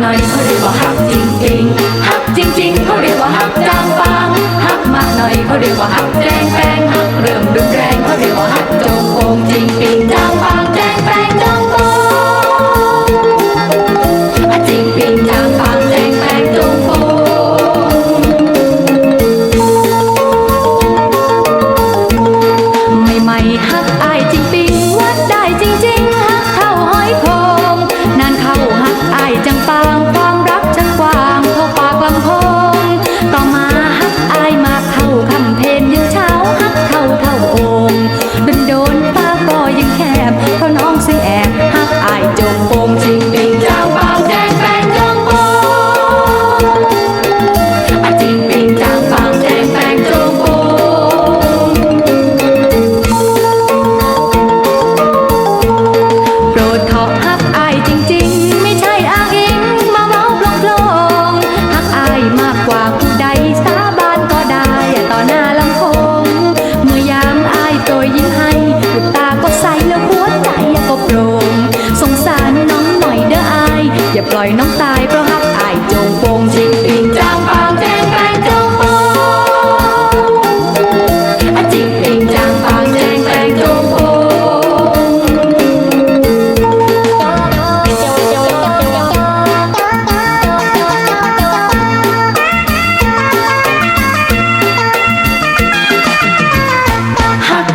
หน่อยเขาเรียกว่าหักจริงจริงหักจริงจริงเขาเรียกว่าหักจางปางหักมากหน่อยเขาเรียกว่าหักแรงแรงหักเริ่มรุนแรงเขาเรียกว่าหักโจงโกงจริงจริงจางปาง มากกว่าผู้ใดสาบานก็ได้ต่อหน้าลำโพงเมื่อยามอายโปรยยิ้มให้ลูกตาก็ใสแล้วหัวใจก็โปร่งสงสารน้องหน่อยเด้ออาย อย่าปล่อยน้องตา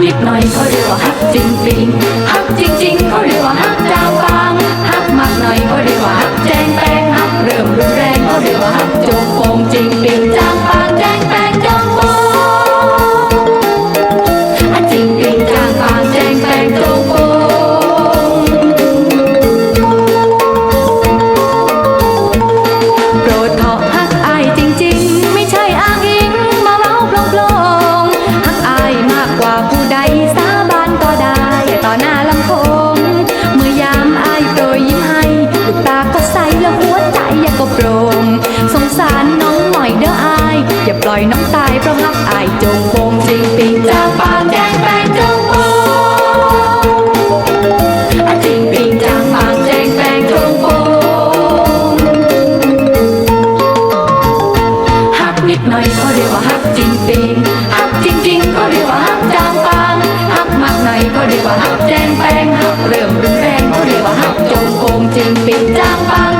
นิดหน่อยเขาเรียกว่าฮักจริงจริงฮักจริงๆเขาเรียกว่าฮักจาวบางฮักมากหน่อยเขาเรียกว่าฮักแจงแปง ล่อยน้องตายเพราะหักอายจงโปงจริงปิงจาาปางแดงแปงจงโปงจริงปีจางปางแดงแปงจงโปงหักนิดหน่อยก็เรียกว่าหักจริงปีหักจริงจริงก็เรียกว่าหักจางปางหักมากหน่อยก็เรียกว่าหักแดงแปงหักเริ่มรุนแรงก็เรียกว่าหักจงโปงจริงปีจางปาง